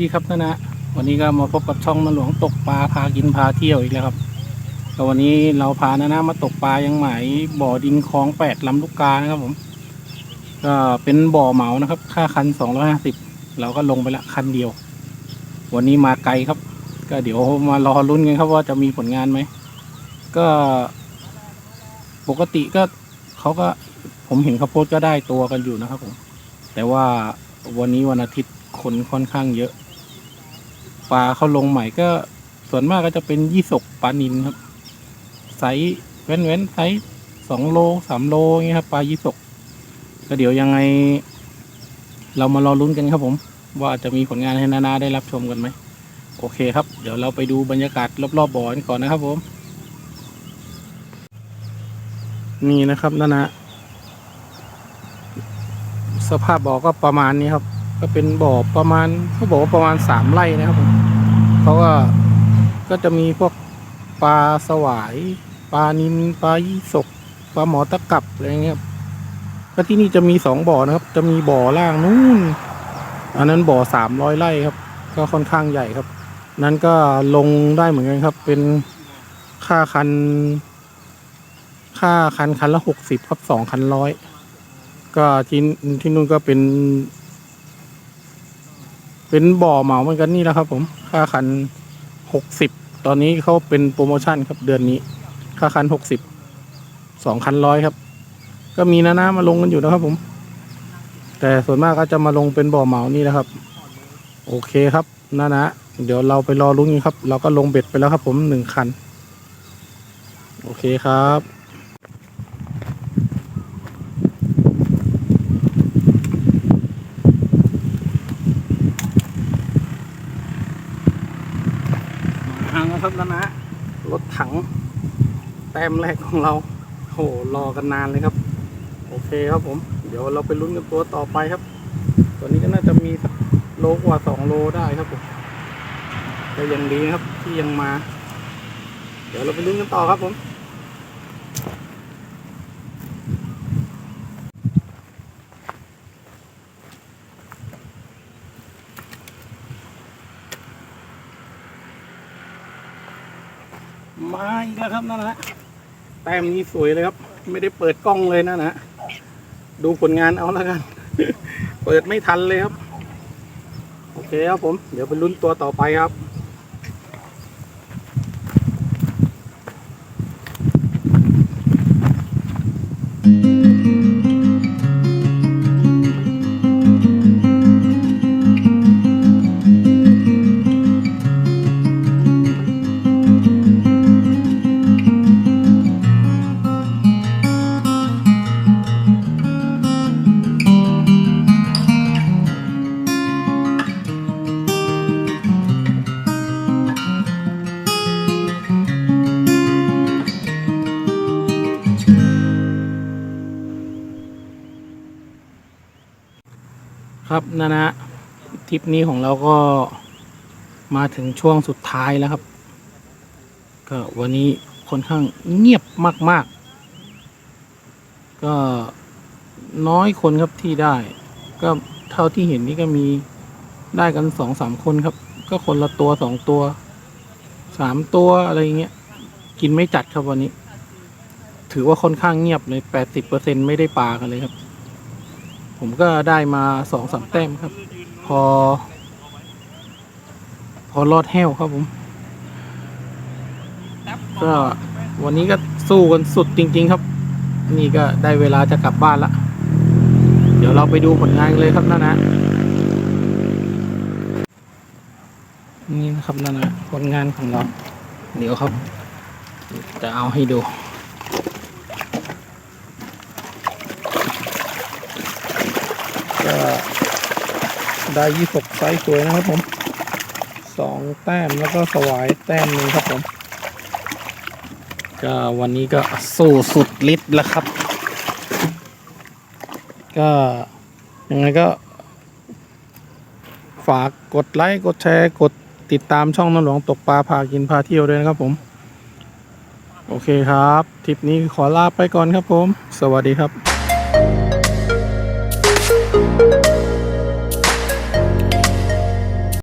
ดีครับนะนะวันนี้ก็มาพบกับช่องนหลวงตกปลาพากินพาเที่ยวอีกแล้วครับก็วันนี้เราพานะนะมาตกปลายังหมายบ่อดินคลองแปดลำลูกกานะครับผมก็เป็นบ่อเหมานะครับ ค่าคันสองร้อยห้าสิบเราก็ลงไปละคันเดียว วันนี้มาไกลครับ ก็เดี๋ยวมารอลุ้นกันครับว่าจะมีผลงานไหมก็ปกติก็เขาก็ผมเห็นเขาโพสก็ได้ตัวกันอยู่นะครับผมแต่ว่าวันนี้วันอาทิตย์คนค่อนข้างเยอะ ปลาเขาลงใหม่ก็ส่วนมากก็จะเป็นยี่สกปลานินครับ ไซส์เว้นเว้นๆไซส์สองโลสามโลอย่างเงี้ยครับปลายี่สกก็เดี๋ยวยังไง เรามารอลุ้นกันครับผม ว่าจะมีผลงานให้นานาได้รับชมกันไหมโอเคครับ เดี๋ยวเราไปดูบรรยากาศรอบๆบ่อกันก่อนนะครับผม นี่นะครับนานาสภาพบ่อก็ประมาณนี้ครับ ก็เป็นบ่อประมาณเขาบอกว่าประมาณสามไร่นะครับผม เขาก็ก็จะมีพวกปลาสวาย ปลานินปลายี่สกปลาหมอตะกับอะไรเงี้ยก็ที่นี่จะมีสองบ่อนะครับ จะมีบ่อล่างนู้นอันนั้นบ่อสามร้อยไร่ครับ ก็ค่อนข้างใหญ่ครับ นั้นก็ลงได้เหมือนกันครับ เป็นค่าคัน ค่าคันคันละหกสิบครับสองคันร้อยก็ที่ที่นู่นก็เป็น เป็นบ่อเหมาเหมือนกันนี่แหละครับ ผมค่าคันหกสิบตอนนี้เขาเป็นโปรโมชั่นครับเดือนนี้ ค่าคันหกสิบสองคันร้อยครับ ก็มีนานามาลงกันอยู่นะครับ ผม แต่ส่วนมากก็จะมาลงเป็นบ่อเหมานี่นะครับ โอเคครับนานะเดี๋ยวเราไปรอลุ้นกันครับ เราก็ลงเบ็ดไปแล้วครับ ผมหนึ่งคัน โอเคครับ มาแล้วครับนะนะรถถัง แต้มแรกของเราโหรอกันนานเลยครับ โอเคครับผม เดี๋ยวเราไปลุ้นกันตัวต่อไปครับ ตัวนี้ก็น่าจะมีสักโลกว่าสองโลได้ครับผมแต่ยังดีนะครับที่ยังมา เดี๋ยวเราไปลุ้นกันต่อครับผม มาอีกแล้วครับนั่นนะแต้มนี้สวยเลยครับ ไม่ได้เปิดกล้องเลยนะนะดูผลงานเอาแล้วกัน เปิดไม่ทันเลยครับ โอเคครับผม เดี๋ยวไปลุ้นตัวต่อไปครับ ครับนะนะทริปนี้ของเราก็มาถึงช่วงสุดท้ายแล้วครับ ก็วันนี้ค่อนข้างเงียบมาก ๆ ก็น้อยคนครับที่ได้ ก็เท่าที่เห็นนี่ก็มีได้กันสองสามคนครับ ก็คนละตัวสองตัวสามตัวอะไรเงี้ย กินไม่จัดครับวันนี้ ถือว่าค่อนข้างเงียบเลยแปดสิบเปอร์เซ็นไม่ได้ปลากันเลยครับ ผมก็ได้มาสองสามแต้มครับ พอ พอรอดแห้วครับผม ก็วันนี้ก็สู้กันสุดจริง ๆ ครับ นี่ก็ได้เวลาจะกลับบ้านละ เดี๋ยวเราไปดูผลงานเลยครับนั่นนะนี่นะครับนั่นนะผลงานของเรา เดี๋ยวครับ จะเอาให้ดู ก็ได้ยี่สกไซส์สวยนะครับผมสองแต้มแล้วก็สวายแต้มหนึ่งครับผม ก็วันนี้ก็สู้สุดฤทธิ์แล้วครับ ก็ยังไงก็ ฝากกดไลค์กดแชร์กดติดตามช่องน้ำหลวงตกปลาพากินพาเที่ยวด้วยนะครับผม โอเคครับทริปนี้ขอลาไปก่อนครับผม สวัสดีครับ